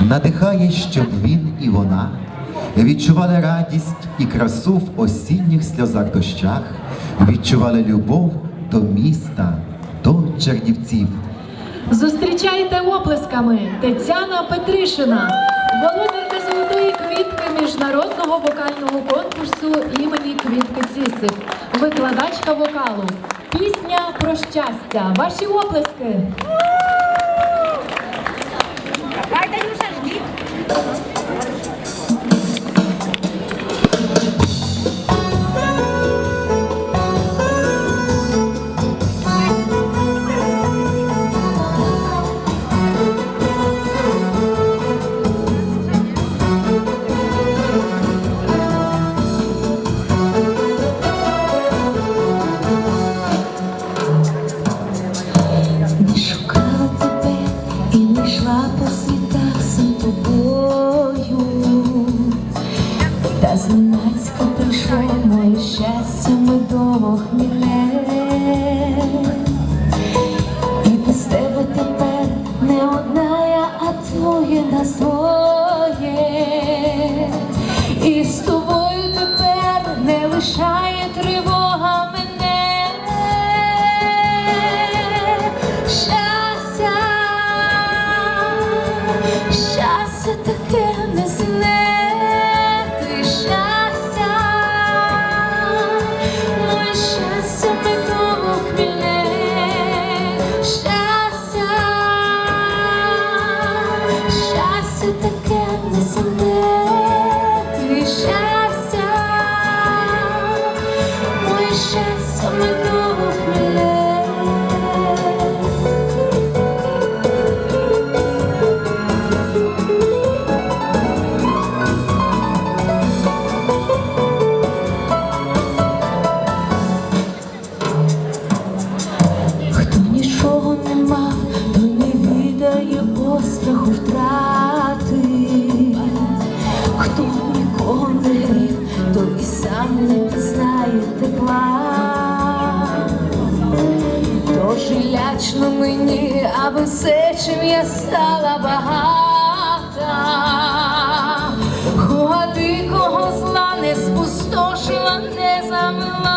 надихає, щоб він і вона відчували радість і красу в осінніх сльозах дощах, відчували любов до міста, до Чернівців. Зустрічайте оплесками Тетяна Петришина, володарка золотої квітки міжнародного вокального конкурсу імені Квітки Цісик, викладачка вокалу. Пісня про щастя. Ваші оплески. Та зненацька прийшло моє щастя медово хміле. І без тебе тепер не одна я, а твоє на своє. І з тобою тепер не лишає тривога мене. Щастя, щастя то і сам не пізнає тепла, то лячно мені, аби все, чим я стала багата, ходи кого зла не спустошила, не замила.